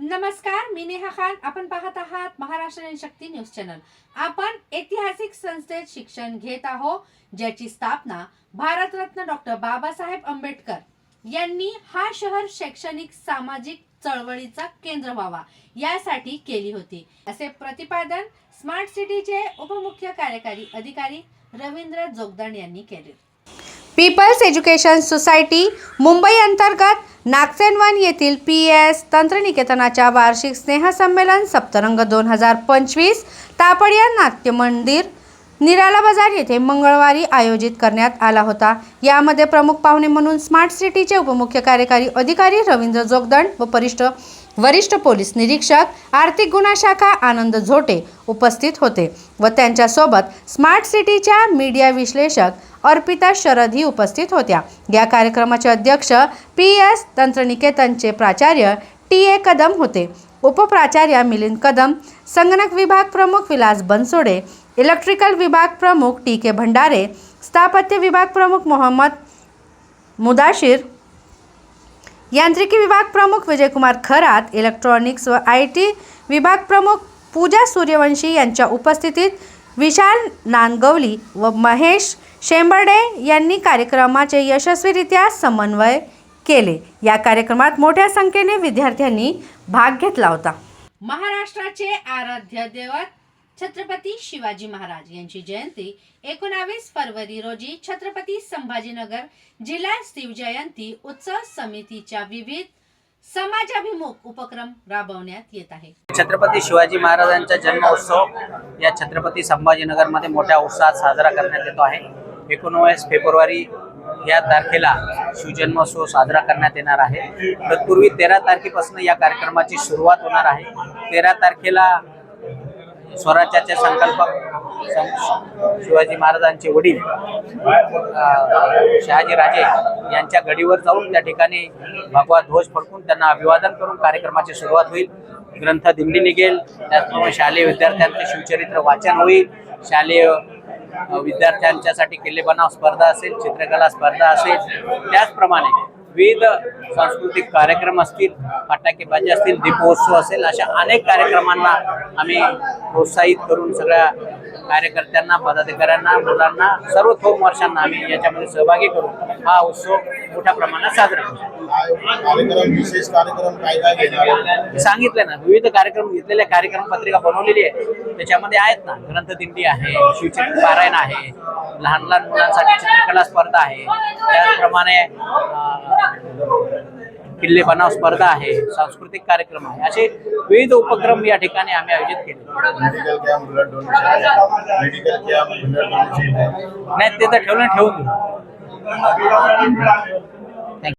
नमस्कार मी नेहा खान. आपण पाहत आहात महाराष्ट्र शक्ती न्यूज चॅनल. आपण ऐतिहासिक संस्थेत शिक्षण घेत आहोत ज्याची स्थापना भारतरत्न डॉक्टर बाबासाहेब आंबेडकर यांनी हा शहर शैक्षणिक सामाजिक चळवळीचा केंद्र व्हावा यासाठी केली होती. असे प्रतिपादन स्मार्ट सिटीचे उपमुख्य कार्यकारी अधिकारी रवींद्र जोगदान यांनी केले. पीपल्स एज्युकेशन सोसायटी मुंबई अंतर्गत नागसेनवन येथील पी एस तंत्रनिकेतनाच्या वार्षिक स्नेहसंमेलन सप्तरंग दोन हजार पंचवीस तापडिया नाट्य मंदिर निराला बाजार येथे मंगळवारी आयोजित करण्यात आला होता. यामध्ये प्रमुख पाहुणे म्हणून स्मार्ट सिटीचे उपमुख्य कार्यकारी अधिकारी रवींद्र जोगदंड व वरिष्ठ वरिष्ठ पोलीस निरीक्षक आर्थिक गुन्हा शाखा आनंद झोटे उपस्थित होते व त्यांच्यासोबत स्मार्ट सिटीच्या मीडिया विश्लेषक अर्पिता शरद ही उपस्थित होत्या. या कार्यक्रमाचे अध्यक्ष पी एस तंत्रनिकेतनचे प्राचार्य टी ए कदम होते. उपप्राचार्य मिलिंद कदम संगणक विभाग प्रमुख विलास बनसोडे इलेक्ट्रिकल विभाग प्रमुख टी के भंडारे स्थापत्य विभाग प्रमुख मोहम्मद मुदाशिर यांत्रिकी विभाग प्रमुख विजयकुमार खरात इलेक्ट्रॉनिक्स व आय टी विभाग प्रमुख पूजा सूर्यवंशी यांच्या उपस्थितीत विशाल नानगवली व महेश शेंबर्डे यांनी कार्यक्रमाचे यशस्वीरित्या समन्वय केले. या कार्यक्रमात मोठ्या संख्येने विद्यार्थ्यांनी भाग घेतला होता. महाराष्ट्राचे आराध्य दैवत छत्रपती शिवाजी महाराज यांची जयंती एकोणावीस फरवरी रोजी छत्रपती संभाजीनगर जिल्हा शिवजयंती उत्सव समितीच्या विविध समाजाभिमुख उपक्रम राबवण्यात येत आहे. छत्रपती शिवाजी महाराजांचा जन्मोत्सव या छत्रपती संभाजीनगरमध्ये मोठ्या उत्साहात साजरा करण्यात येतो आहे. एकोणवीस फेब्रुवारी या तारखेला शिवजन्मोत्सव साजरा करण्यात येणार आहे. तत्पूर्वी तेरा तारखेपासून या कार्यक्रमाची सुरुवात होणार आहे. तेरा तारखेला स्वराज्याचे संकल्पक सं- शिवाजी महाराजांचे वडील शहाजी राजे यांच्या गडीवर जाऊन त्या ठिकाणी भगवा ध्वज फडकून त्यांना अभिवादन करून कार्यक्रमाची सुरुवात होईल. ग्रंथ दिंडी निघेल. त्याचप्रमाणे शालेय विद्यार्थ्यांचे शिवचरित्र वाचन होईल. शालेय विद्यार्थ्यांच्यासाठी किल्ले बनाव स्पर्धा असेल चित्रकला स्पर्धा असेल. त्याचप्रमाणे विविध सांस्कृतिक कार्यक्रम असतील फटाकेबाजी असतील दीपोत्सव असेल अशा अनेक कार्यक्रमांना आम्ही प्रोत्साहित करून सगळ्या कार्यकर्त्यांना पदाधिकाऱ्यांना मुलांना सर्व थोक वर्षांना आम्ही याच्यामध्ये सहभागी करून हा उत्सव मोठ्या प्रमाणात साजरा करू कार्यक्रम विशेष कार्यक्रम काय काय घेणार? सांगितलं ना विविध कार्यक्रम घेतलेल्या कार्यक्रम पत्रिका बनवलेली आहे. त्याच्यामध्ये आहेत ना ग्रंथदिंडी आहे शिवचित्र पारायण आहे लहान लहान मुलांसाठी चित्रकला स्पर्धा आहे. त्याचप्रमाणे किल्ले बनाव स्पर्धा आहे सांस्कृतिक कार्यक्रम आहे. असे विविध उपक्रम या ठिकाणी आम्ही आयोजित केले. नाही ते तर ठेवलं ठेवून